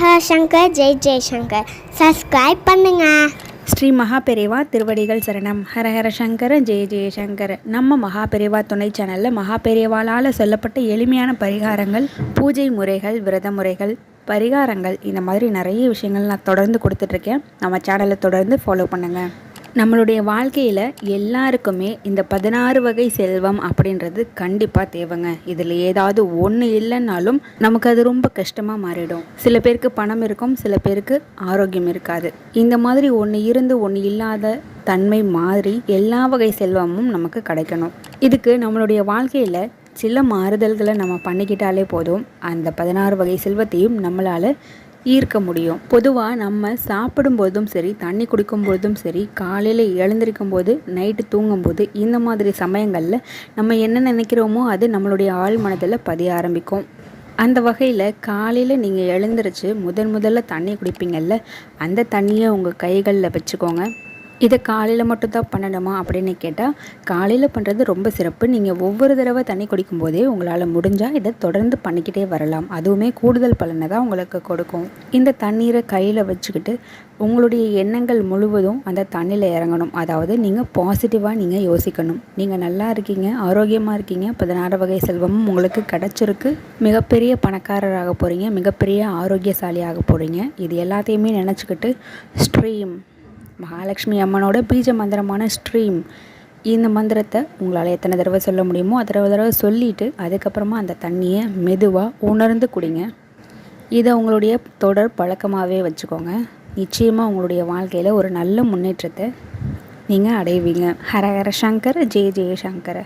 ஹர சங்கர் ஜெய் ஜெய்சங்கர். சப்ஸ்கிரைப் பண்ணுங்க. ஸ்ரீ மகாபெரிவா திருவடிகள் சரணம். ஹரஹர சங்கர ஜெய ஜெயசங்கர். நம்ம மகாபெரிவா துணை சேனலில் மகாபெரிவாளால் சொல்லப்பட்ட எளிமையான பரிகாரங்கள் பூஜை முறைகள் விரத முறைகள் பரிகாரங்கள் இந்த மாதிரி நிறைய விஷயங்கள் நான் தொடர்ந்து கொடுத்துட்ருக்கேன் நம்ம சேனலை தொடர்ந்து ஃபாலோ பண்ணுங்கள் நம்மளுடைய வாழ்க்கையில் எல்லாருக்குமே இந்த பதினாறு வகை செல்வம் அப்படின்றது கண்டிப்பாக தேவைங்க. இதில் ஏதாவது ஒன்று இல்லைன்னாலும் நமக்கு அது ரொம்ப கஷ்டமாக மாறிடும். சில பேருக்கு பணம் இருக்கும் சில பேருக்கு ஆரோக்கியம் இருக்காது. இந்த மாதிரி ஒன்று இருந்து ஒன்று இல்லாத தன்மை மாறி எல்லா வகை செல்வமும் நமக்கு கிடைக்கணும். இதுக்கு நம்மளுடைய வாழ்க்கையில் சில மாறுதல்களை நம்ம பண்ணிக்கிட்டாலே போதும். அந்த பதினாறு வகை செல்வத்தையும் நம்மளால் ஈர்க்க முடியும். பொதுவாக நம்ம சாப்பிடும்போதும் சரி தண்ணி குடிக்கும்போதும் சரி காலையில் எழுந்திருக்கும் போது நைட்டு தூங்கும்போது இந்த மாதிரி சமயங்களில் நம்ம என்ன நினைக்கிறோமோ அது நம்மளுடைய ஆழ் மனதில் பதிய ஆரம்பிக்கும். அந்த வகையில் காலையில் நீங்கள் எழுந்திரிச்சு முதன் முதல்ல தண்ணி குடிப்பீங்கள்ல அந்த தண்ணியை உங்கள் கைகளில் வச்சுக்கோங்க. இதை காலையில் மட்டும் தான் பண்ணணுமா அப்படின்னு கேட்டால் காலையில் பண்ணுறது ரொம்ப சிறப்பு. நீங்கள் ஒவ்வொரு தடவை தண்ணி குடிக்கும் போதே உங்களால் முடிஞ்சால் இதை தொடர்ந்து பண்ணிக்கிட்டே வரலாம். அதுவுமே கூடுதல் பலனை தான் உங்களுக்கு கொடுக்கும். இந்த தண்ணீரை கையில் வச்சுக்கிட்டு உங்களுடைய எண்ணங்கள் முழுவதும் அந்த தண்ணியில் இறங்கணும். அதாவது நீங்கள் பாசிட்டிவாக நீங்கள் யோசிக்கணும். நீங்கள் நல்லா இருக்கீங்க ஆரோக்கியமாக இருக்கீங்க பதினாறு வகை செல்வமும் உங்களுக்கு கிடச்சிருக்கு. மிகப்பெரிய பணக்காரராக போகிறீங்க மிகப்பெரிய ஆரோக்கியசாலியாக போகிறீங்க இது எல்லாத்தையுமே நினச்சிக்கிட்டு ஸ்ட்ரீம் மகாலட்சுமி அம்மனோட பீஜ மந்திரமான ஸ்ட்ரீம் இந்த மந்திரத்தை உங்களால் எத்தனை தடவை சொல்ல முடியுமோ அத்தனை தடவை சொல்லிவிட்டு அதுக்கப்புறமா அந்த தண்ணியை மெதுவாக உணர்ந்து குடிங்க. இதை உங்களுடைய தொடர் பழக்கமாகவே வச்சுக்கோங்க. நிச்சயமாக உங்களுடைய வாழ்க்கையில் ஒரு நல்ல முன்னேற்றத்தை நீங்கள் அடைவீங்க. ஹர ஹர சங்கர ஜெய ஜெய சங்கர.